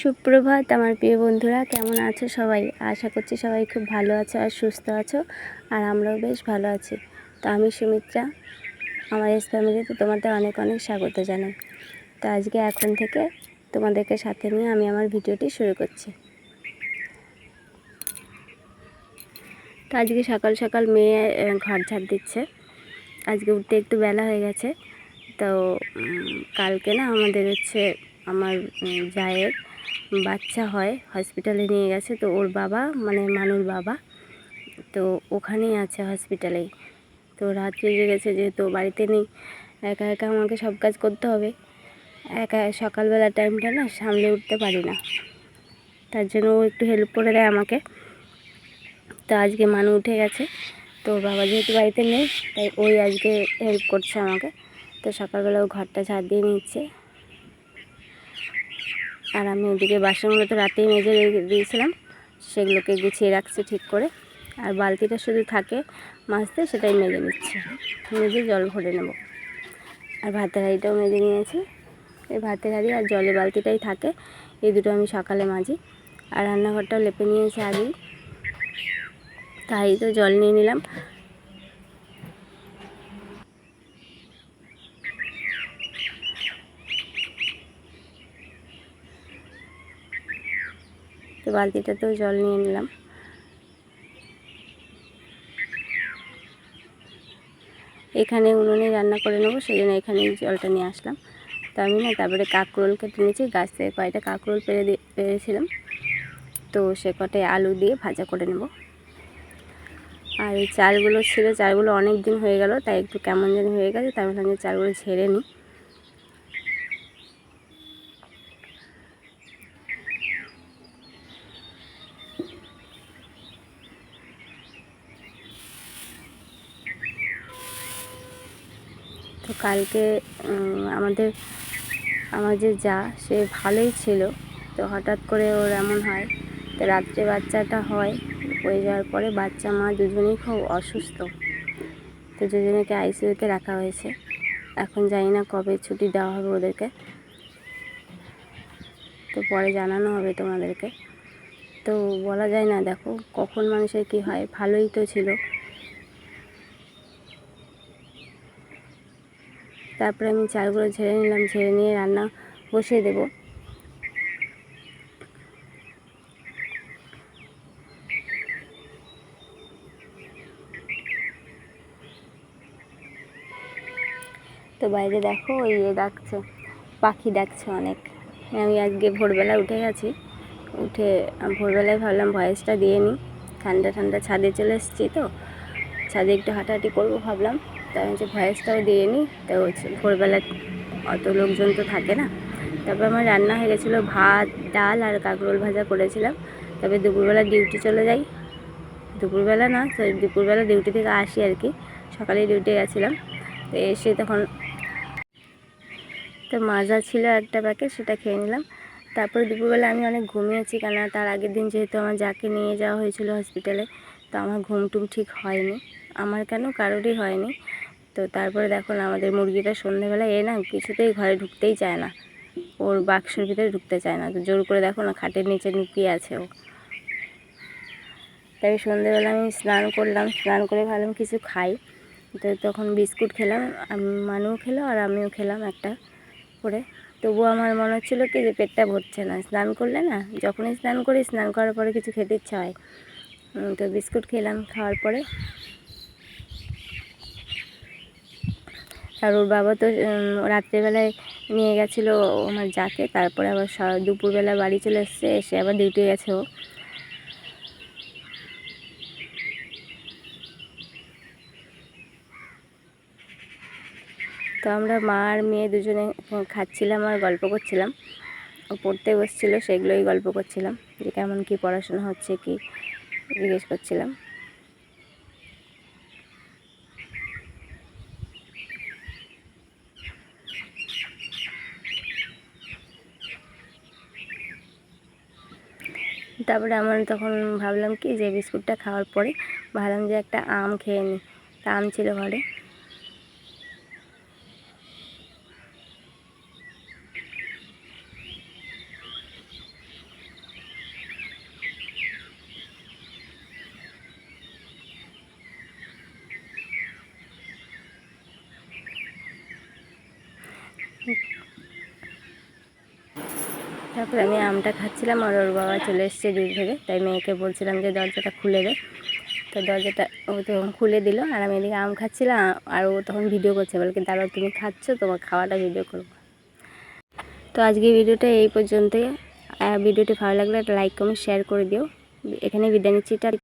সুপ্রভাত আমার প্রিয় বন্ধুরা, কেমন আছো সবাই? আশা করছি সবাই খুব ভালো আছো আর সুস্থ আছো, আর আমরাও বেশ ভালো আছি। তো আমি সুমিত্রা, আমার এস ফ্যামিলিতে তোমাদের অনেক অনেক স্বাগত জানাই। তো আজকে এখন থেকে তোমাদেরকে সাথে নিয়ে আমি আমার ভিডিওটি শুরু করছি। তো আজকে সকাল সকাল মেয়ে ঘর ঝাড় দিচ্ছে। আজকে উঠতে একটু বেলা হয়ে গেছে। তো কালকে না আমাদের হচ্ছে আমার জায়ের বাচ্চা হয় হসপিটালে নিয়ে গেছে। তো ওর বাবা মানে মানুর বাবা, তো ওখানেই আছে হসপিটালেই তো রাত জেগে গেছে যেহেতু বাড়িতে নেই, একা একা আমাকে সব কাজ করতে হবে। একা সকালবেলা টাইমটা না সামলে উঠতে পারি না। তার জন্য ও একটু হেল্প করে দেয় আমাকে। তো আজকে মানু উঠে গেছে। তো বাবা যেহেতু বাড়িতে নেই, তাই ওই আজকে হেল্প করছে আমাকে। তো সকালবেলা ও ঘরটা ঝাড় দিয়ে নিচ্ছে। আর আমি ওদিকে বাসনগুলো তো রাতেই মেজে দিয়েছিলাম, সেগুলোকে গুছিয়ে রাখছি ঠিক করে। আর বালতিটা শুধু থাকে মাজতে, সেটাই মেজে নিচ্ছে। মেজে জল ভরে নেব। আর ভাতের হাঁড়িটাও মেজে নিয়েছি। এই ভাতের হাঁড়ি আর জলে বালতিটাই থাকে, এই দুটো আমি সকালে মাজি। আর রান্নাঘরটাও লেপে নিয়েছি আগেই। তাই তো জল নিয়ে নিলাম তো বালতিটাতেও জল নিয়ে নিলাম। এখানে উনুনে রান্না করে নেব সেই জন্য এখানে জলটা নিয়ে আসলাম। তো আমি না তারপরে কাকরোল কেটে নিয়েছি, গাছ থেকে কয়েকটা কাকরোল পেরে পেরেছিলাম। তো সে কটায় আলু দিয়ে ভাজা করে নেব। আর এই চালগুলো ছিল, চালগুলো অনেক দিন হয়ে গেল, তাই একটু কেমন যেন হয়ে গেছে, তাই ভাবলাম চালগুলো ঝেড়ে নিই। তো কালকে আমাদের, আমার যে যা, সে ভালোই ছিল। তো হঠাৎ করে ওর এমন হয়, তো রাত্রে বাচ্চাটা হয়, হয়ে যাওয়ার পরে বাচ্চা, মা দুজনেই খুব অসুস্থ। তো দুজনেকে আইসিইউতে রাখা হয়েছে। এখন জানি না কবে ছুটি দেওয়া হবে ওদেরকে। তো পরে জানানো হবে তোমাদেরকে। তো বলা যায় না, দেখো কখন মানুষের কী হয়, ভালোই তো ছিল। তারপরে আমি চালগুলো ঝেড়ে নিলাম, ঝেড়ে নিয়ে রান্না বসিয়ে দেব। তো বাইরে দেখো, ওই ইয়ে ডাকছে, পাখি ডাকছে অনেক। আমি আজকে ভোরবেলা উঠে গেছি, উঠে ভোরবেলায় ভাবলাম ভয়েসটা দিয়ে নিই। ঠান্ডা ঠান্ডা ছাদে চলে এসেছি তো ছাদে একটু হাঁটাহাঁটি করব ভাবলাম। তাই যে ভয়েসটাও দিয়ে নিই তো হচ্ছে ভোরবেলা অত লোকজন তো থাকে না। তারপর আমার রান্না হয়ে গেছিল ভাত, ডাল আর কাঁকরোল ভাজা করেছিলাম। তবে দুপুরবেলা ডিউটি চলে যাই। দুপুরবেলা না, তো দুপুরবেলা ডিউটি থেকে আসি আর কি। সকালে ডিউটি গেছিলাম। তো এসে তখন তো মাজা ছিল একটা প্যাকেট, সেটা খেয়ে নিলাম। তারপরে দুপুরবেলা আমি অনেক ঘুমিয়েছি কেন তার আগের দিন যেহেতু আমার যাকে নিয়ে যাওয়া হয়েছিল হসপিটালে তো আমার ঘুম টুম ঠিক হয়নি। আমার কেন? কারোরই হয়নি। তো তারপরে দেখো না, আমাদের মুরগিটা সন্ধ্যেবেলা এ না কিছুতেই ঘরে ঢুকতেই চায় না। ওর বাক্সের ভিতরে ঢুকতে চায় না। তো জোর করে দেখো না, খাটের নিচে লুকিয়ে আছে ও। তাই সন্ধ্যেবেলা আমি স্নান করলাম। স্নান করে ভাবলাম কিছু খাই। তো তখন বিস্কুট খেলাম মানুও খেলো আর আমিও খেলাম একটা করে। তবুও আমার মনে হচ্ছিল কি যে পেটটা ভরছে না। স্নান করলে না, যখনই স্নান করি, স্নান করার পরে কিছু খেতে ইচ্ছা হয়। তো বিস্কুট খেলাম খাওয়ার পরে। আর ওর বাবা তো রাত্রেবেলায় নিয়ে গেছিল আমার যাকে, তারপরে আবার দুপুরবেলা বাড়ি চলে এসছে, এসে আবার ডিউটি গেছে ও। তো আমরা মা আর মেয়ে দুজনে খাচ্ছিলাম আর গল্প করছিলাম। ও পড়তে বসছিলো, সেগুলোই গল্প করছিলাম, যে কেমন কি পড়াশোনা হচ্ছে কি জিজ্ঞেস করছিলাম। তারপরে আমার তখন ভাবলাম কি যে বিস্কুটটা খাওয়ার পরে ভাবলাম যে একটা আম খেয়ে নিই। তা আম ছিল ঘরে। তারপরে আমি আমটা খাচ্ছিলাম আর ওর বাবা চলে এসছে দূর থেকে তাই মেয়েকে বলছিলাম যে দরজাটা খুলে দে। তো দরজাটা ও তখন খুলে দিল আর আমি এদিকে আম খাচ্ছিলাম আর ও তখন ভিডিও করছে। বলে কিন্তু আরও তুমি খাচ্ছ? তোমার খাওয়াটা ভিডিও করব। তো আজকে ভিডিওটা এই পর্যন্তই। ভিডিওটি ভালো লাগলে একটা লাইক কমেন্ট শেয়ার করে দিও। এখানে বিদায় নিচ্ছি।